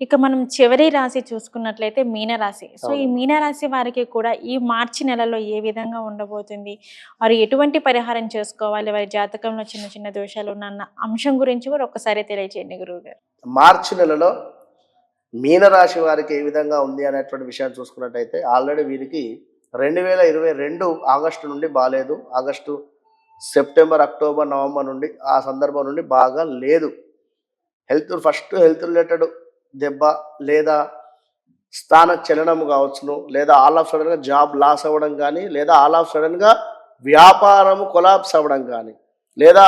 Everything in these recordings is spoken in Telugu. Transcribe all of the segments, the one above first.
ఇక మనం చివరి రాశి చూసుకున్నట్లయితే మీనరాశి. సో ఈ. మీనరాశి వారికి కూడా ఈ మార్చి నెలలో ఏ విధంగా ఉండబోతుంది? వారు ఎటువంటి పరిహారం చేసుకోవాలి? వారి జాతకంలో చిన్న చిన్న దోషాలు ఉన్న అంశం గురించి కూడా ఒక్కసారి తెలియజేయండి గురువు గారు మార్చి నెలలో మీనరాశి వారికి ఏ విధంగా ఉంది అనేటువంటి విషయాన్ని చూసుకున్నట్టయితే ఆల్రెడీ వీరికి రెండు వేల ఇరవై రెండు ఆగస్టు నుండి బాగాలేదు ఆగస్టు సెప్టెంబర్ అక్టోబర్ నవంబర్ నుండి ఆ సందర్భం నుండి బాగా లేదు. హెల్త్ ఫస్ట్ హెల్త్ రిలేటెడ్ దెబ్బ లేదా స్థాన చలనము కావచ్చును లేదా ఆల్ ఆఫ్ సడన్గా జాబ్ లాస్ అవ్వడం కానీ లేదా ఆల్ ఆఫ్ సడన్గా వ్యాపారము కొలాప్స్ అవ్వడం కానీ లేదా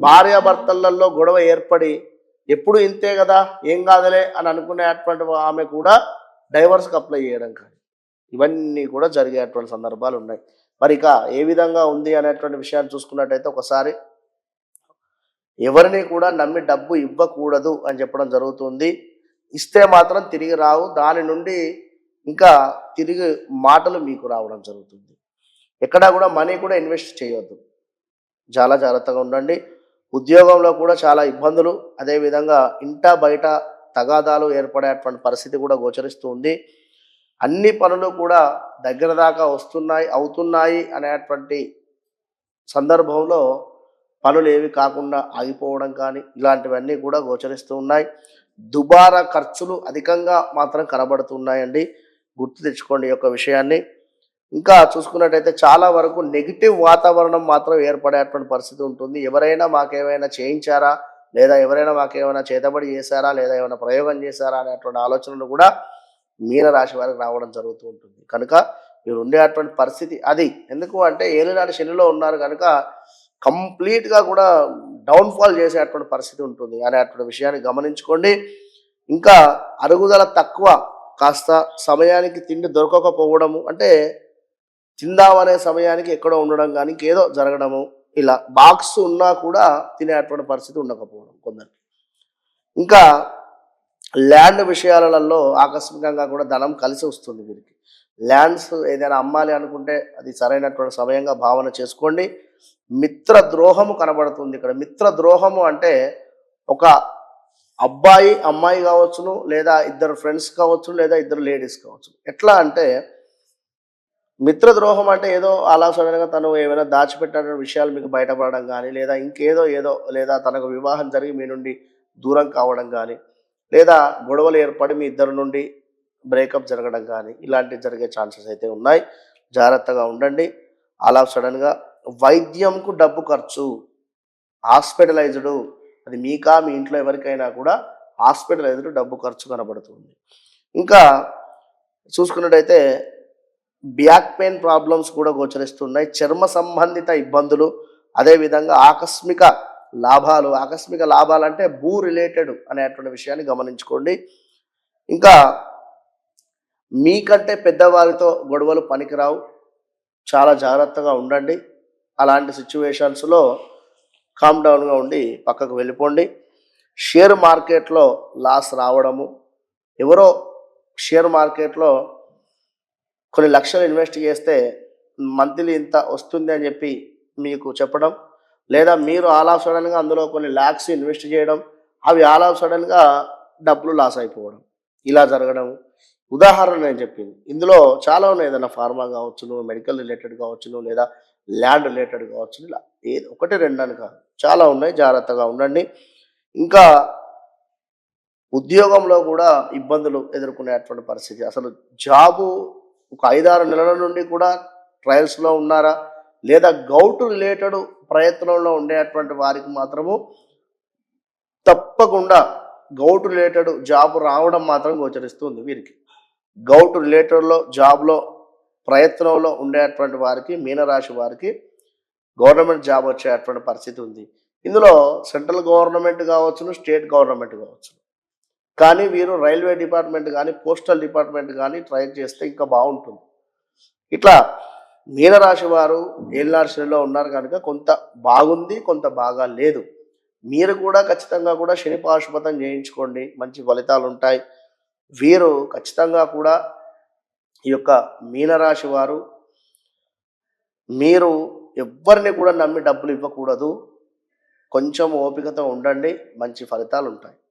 భార్యాభర్తలలో గొడవ ఏర్పడి ఎప్పుడు ఇంతే కదా ఏం కాదులే అని అనుకునేటువంటి ఆమె కూడా డైవర్స్కి అప్లై చేయడం కానీ ఇవన్నీ కూడా జరిగేటువంటి సందర్భాలు ఉన్నాయి. మరి ఇక ఏ విధంగా ఉంది అనేటువంటి విషయాన్ని చూసుకున్నట్టయితే ఒకసారి ఎవరిని కూడా నమ్మి డబ్బు ఇవ్వకూడదు అని చెప్పడం జరుగుతుంది. ఇస్తే మాత్రం తిరిగి రావు. దాని నుండి ఇంకా తిరిగి మాటలు మీకు రావడం జరుగుతుంది. ఎక్కడా కూడా మనీ కూడా ఇన్వెస్ట్ చేయొద్దు. చాలా జాగ్రత్తగా ఉండండి. ఉద్యోగంలో కూడా చాలా ఇబ్బందులు అదేవిధంగా ఇంట బయట తగాదాలు ఏర్పడేటువంటి పరిస్థితి కూడా గోచరిస్తూ ఉంది. అన్ని పనులు కూడా దగ్గర దాకా వస్తున్నాయి అవుతున్నాయి అనేటువంటి సందర్భంలో పనులు ఏవి కాకుండా ఆగిపోవడం కానీ ఇలాంటివన్నీ కూడా గోచరిస్తూ ఉన్నాయి. దుబారా ఖర్చులు అధికంగా మాత్రం కనబడుతున్నాయండి. గుర్తు తెచ్చుకోండి ఈ యొక్క విషయాన్ని. ఇంకా చూసుకున్నట్టయితే చాలా వరకు నెగిటివ్ వాతావరణం మాత్రం ఏర్పడేటువంటి పరిస్థితి ఉంటుంది. ఎవరైనా మాకేమైనా చేయించారా? లేదా ఎవరైనా మాకేమైనా చేతబడి చేశారా? లేదా ఏమైనా ప్రయోగం చేశారా? అనేటువంటి ఆలోచనలు కూడా మీనరాశి వారికి రావడం జరుగుతూ ఉంటుంది. కనుక మీరు ఉండేటువంటి పరిస్థితి అది. ఎందుకు అంటే ఏలినాటి శనిలో ఉన్నారు కనుక కంప్లీట్గా కూడా డౌన్ఫాల్ చేసేటువంటి పరిస్థితి ఉంటుంది. అనేటువంటి విషయాన్ని గమనించుకోండి. ఇంకా అరుగుదల తక్కువ కాస్త సమయానికి తిండి దొరకకపోవడము అంటే తిందామనే సమయానికి ఎక్కడో ఉండడం కానీ ఇంకేదో జరగడము ఇలా బాక్స్ ఉన్నా కూడా తినేటువంటి పరిస్థితి ఉండకపోవడం కొందరికి. ఇంకా ల్యాండ్ విషయాలలో ఆకస్మికంగా కూడా ధనం కలిసి వస్తుంది వీరికి. ల్యాండ్స్ ఏదైనా అమ్మాలి అనుకుంటే అది సరైనటువంటి సమయంగా భావన చేసుకోండి. మిత్ర ద్రోహము కనబడుతుంది. ఇక్కడ మిత్ర ద్రోహము అంటే ఒక అబ్బాయి అమ్మాయి కావచ్చును లేదా ఇద్దరు ఫ్రెండ్స్ కావచ్చు లేదా ఇద్దరు లేడీస్ కావచ్చు ఎట్లా అంటే మిత్ర ద్రోహం అంటే ఏదో అలా సడన్గా తను ఏమైనా దాచిపెట్టిన విషయాలు మీకు బయటపడడం కానీ లేదా ఇంకేదో ఏదో లేదా తనకు వివాహం జరిగి మీ నుండి దూరం కావడం కానీ లేదా గొడవలు ఏర్పడి మీ ఇద్దరు నుండి బ్రేకప్ జరగడం కానీ ఇలాంటివి జరిగే ఛాన్సెస్ అయితే ఉన్నాయి. జాగ్రత్తగా ఉండండి. అలా సడన్గా వైద్యంకు డబ్బు ఖర్చు. హాస్పిటలైజ్డ్ అది మీకా మీ ఇంట్లో ఎవరికైనా కూడా హాస్పిటలైజ్డ్ డబ్బు ఖర్చు కనబడుతుంది. ఇంకా చూసుకున్నట్టయితే బ్యాక్ పెయిన్ ప్రాబ్లమ్స్ కూడా గోచరిస్తున్నాయి. చర్మ సంబంధిత ఇబ్బందులు అదేవిధంగా ఆకస్మిక లాభాలు. ఆకస్మిక లాభాలు అంటే భూ రిలేటెడ్ అనేటువంటి విషయాన్ని గమనించుకోండి. ఇంకా మీకంటే పెద్దవారితో గొడవలు పనికిరావు. చాలా జాగ్రత్తగా ఉండండి. అలాంటి సిచ్యువేషన్స్లో కామ్ డౌన్గా ఉండి పక్కకు వెళ్ళిపోండి. షేర్ మార్కెట్లో లాస్ రావడము ఎవరో షేర్ మార్కెట్లో కొన్ని లక్షలు ఇన్వెస్ట్ చేస్తే మంత్లీ ఇంత వస్తుంది అని చెప్పి మీకు చెప్పడం లేదా మీరు ఆల్ ఆఫ్ సడన్గా అందులో కొన్ని ల్యాక్స్ ఇన్వెస్ట్ చేయడం అవి ఆల్ ఆఫ్ సడన్గా డబ్బులు లాస్ అయిపోవడం. ఇలా జరగడం. ఉదాహరణ నేను చెప్పింది. ఇందులో చాలా ఉన్నాయి ఏదైనా ఫార్మా కావచ్చును మెడికల్ రిలేటెడ్ కావచ్చును లేదా ల్యాండ్ రిలేటెడ్ కావచ్చు ఇలా ఏది ఒకటి రెండు అని కాదు. చాలా ఉన్నాయి జాగ్రత్తగా ఉండండి. ఇంకా ఉద్యోగంలో కూడా ఇబ్బందులు ఎదుర్కొనేటువంటి పరిస్థితి. అసలు జాబు ఒక ఐదారు నెలల నుండి కూడా ట్రయల్స్లో ఉన్నారా? లేదా గౌటు రిలేటెడ్ ప్రయత్నంలో ఉండేటువంటి వారికి మాత్రము తప్పకుండా గౌటు రిలేటెడ్ జాబ్ రావడం మాత్రం గోచరిస్తుంది వీరికి. గౌటు రిలేటెడ్లో జాబ్లో ప్రయత్నంలో ఉండేటువంటి వారికి మీనరాశి వారికి గవర్నమెంట్ జాబ్ వచ్చేటువంటి పరిస్థితి ఉంది. ఇందులో సెంట్రల్ గవర్నమెంట్ కావచ్చును స్టేట్ గవర్నమెంట్ కావచ్చు కానీ వీరు రైల్వే డిపార్ట్మెంట్ కానీ పోస్టల్ డిపార్ట్మెంట్ కానీ ట్రై చేస్తే ఇంకా బాగుంటుంది. ఇట్లా మీనరాశి వారు ఏళ్ళనాశిలో ఉన్నారు కనుక కొంత బాగుంది కొంత బాగా లేదు. మీరు కూడా ఖచ్చితంగా కూడా శని పాశుపతం చేయించుకోండి మంచి ఫలితాలు ఉంటాయి వీరు ఖచ్చితంగా కూడా ఈ యొక్క మీనరాశి వారు మీరు ఎవ్వరిని కూడా నమ్మి డబ్బులు ఇవ్వకూడదు. కొంచెం ఓపికతో ఉండండి మంచి ఫలితాలు ఉంటాయి